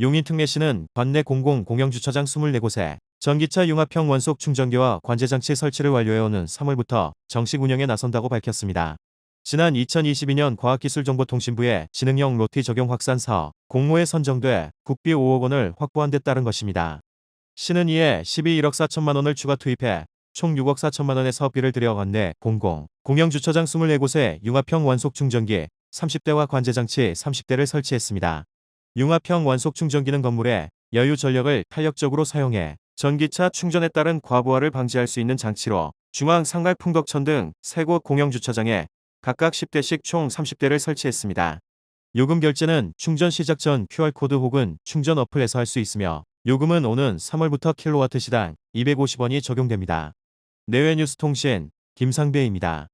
용인 특례시는 관내 공공 공영주차장 24곳에 전기차 융합형 원속 충전기와 관제장치 설치를 완료해오는 3월부터 정식 운영에 나선다고 밝혔습니다. 지난 2022년 과학기술정보통신부의 지능형 로티 적용 확산 사업 공모에 선정돼 국비 5억 원을 확보한 데 따른 것입니다. 시는 이에 12억 4천만 원을 추가 투입해 총 6억 4천만 원의 사업비를 들여 관내 공공 공영주차장 24곳에 융합형 원속 충전기 30대와 관제장치 30대를 설치했습니다. 융합형 원속 충전기는 건물에 여유 전력을 탄력적으로 사용해 전기차 충전에 따른 과부하를 방지할 수 있는 장치로 중앙 상갈 풍덕천 등 세 곳 공영주차장에 각각 10대씩 총 30대를 설치했습니다. 요금 결제는 충전 시작 전 QR코드 혹은 충전 어플에서 할 수 있으며 요금은 오는 3월부터 킬로와트 시당 250원이 적용됩니다. 내외 뉴스 통신 김상배입니다.